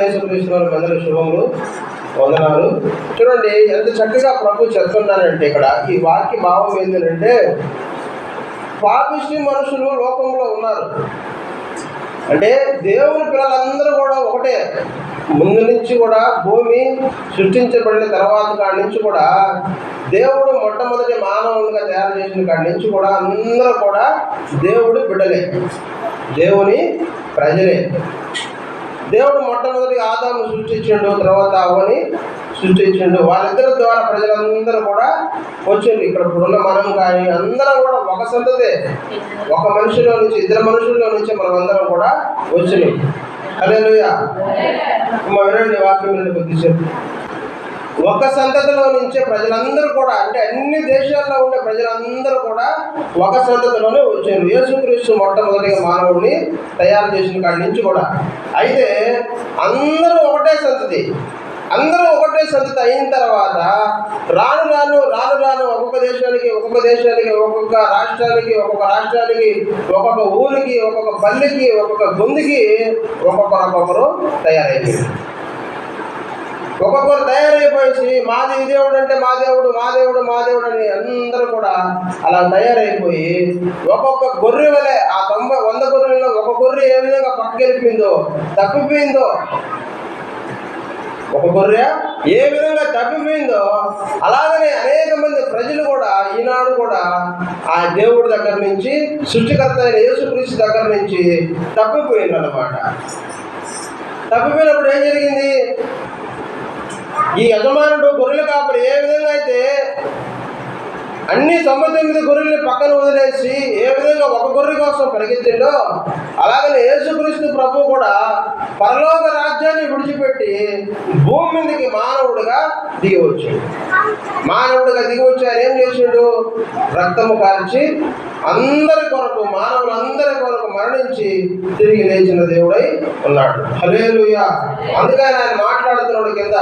యేసుక్రీస్తు వారి మందిర శుభములు వందనాలు. చూడండి ఎంత చక్కగా ప్రభు చెప్తున్నానంటే ఇక్కడ ఈ వాక్య భావం ఏంటంటే పాపిష్టి మనుషులు లోకంలో ఉన్నారు. అంటే దేవుని పిల్లలందరూ కూడా ఒకటే. ముందు నుంచి కూడా భూమి సృష్టించబడిన తర్వాత కాడి నుంచి కూడా దేవుడు మొట్టమొదటి మానవునిగా తయారు చేసిన కాడి నుంచి కూడా అందరూ కూడా దేవుడు బిడ్డలే. దేవుని ప్రజలే. దేవుడు మొట్టమొదటి ఆదాము సృష్టించిండు తర్వాత అవ్వని సృష్టించిండు. వాళ్ళిద్దరి ద్వారా ప్రజలందరూ కూడా వచ్చింది ఇక్కడ ఇప్పుడున్న మనం కానీ అందరం కూడా ఒక సంతదే ఒక మనిషిలో నుంచి ఇద్దరు మనుషుల్లో నుంచి మనం అందరం కూడా వచ్చినాం అదే మా వినండి వాక్యం కొద్దిసేపు. ఒక సంతతిలో నుంచే ప్రజలందరూ కూడా అంటే అన్ని దేశాల్లో ఉండే ప్రజలందరూ కూడా ఒక సంతతిలోనే వచ్చారు. యేసుక్రీస్తు మొట్టమొదటిగా మానవుడిని తయారు చేసిన కాడి నుంచి కూడా. అయితే అందరూ ఒకటే సంతతి. అందరూ ఒకటే సంతతి అయిన తర్వాత రాను రాను రాను రాను ఒక్కొక్క దేశానికి ఒక్కొక్క దేశానికి ఒక్కొక్క రాష్ట్రానికి ఒక్కొక్క రాష్ట్రానికి ఒక్కొక్క ఊరికి ఒక్కొక్క పల్లెకి ఒక్కొక్క గుందికి ఒక్కొక్కరు ఒక్కొక్కరు తయారైపోయింది ఒక్కొక్కరు వచ్చి మాది ఈ దేవుడు అంటే మా దేవుడు మా దేవుడు మా దేవుడు అని అందరూ కూడా అలా తయారైపోయి ఒక్కొక్క గొర్రె వలె ఆ తొంభై వంద గొర్రెల్లో ఒక గొర్రె ఏ విధంగా పక్కకెళ్ళిపోయిందో తప్పిపోయిందో ఒక గొర్రె ఏ విధంగా తప్పిపోయిందో అలాగనే అనేక మంది ప్రజలు కూడా ఈనాడు కూడా ఆ దేవుడి దగ్గర నుంచి సృష్టికర్త అయిన యేసుక్రీస్తు దగ్గర నుంచి తప్పిపోయింది అన్నమాట తప్పిపోయినప్పుడు ఏం జరిగింది? ఈ యజమానుడు గొర్రెల కాపరి ఏ విధంగా అయితే అన్ని తొంభై తొమ్మిది గొర్రెల్ని పక్కన వదిలేసి ఏ విధంగా ఒక గొర్రె కోసం పరిగెత్తిండో అలాగనే యేసుక్రీస్తు ప్రభు కూడా పరలోక రాజ్యాన్ని విడిచిపెట్టి భూమి మీదకి మానవుడిగా దిగివచ్చాడు. మానవుడిగా దిగి ఆయన ఏం చేసిండు రక్తము కాల్చి అందరి కొరకు మానవులందరి కొరకు మరణించి తిరిగి లేచిన దేవుడై ఉన్నాడు. హలేలుయా అందుకని ఆయన మాట్లాడుతున్నాడు కింద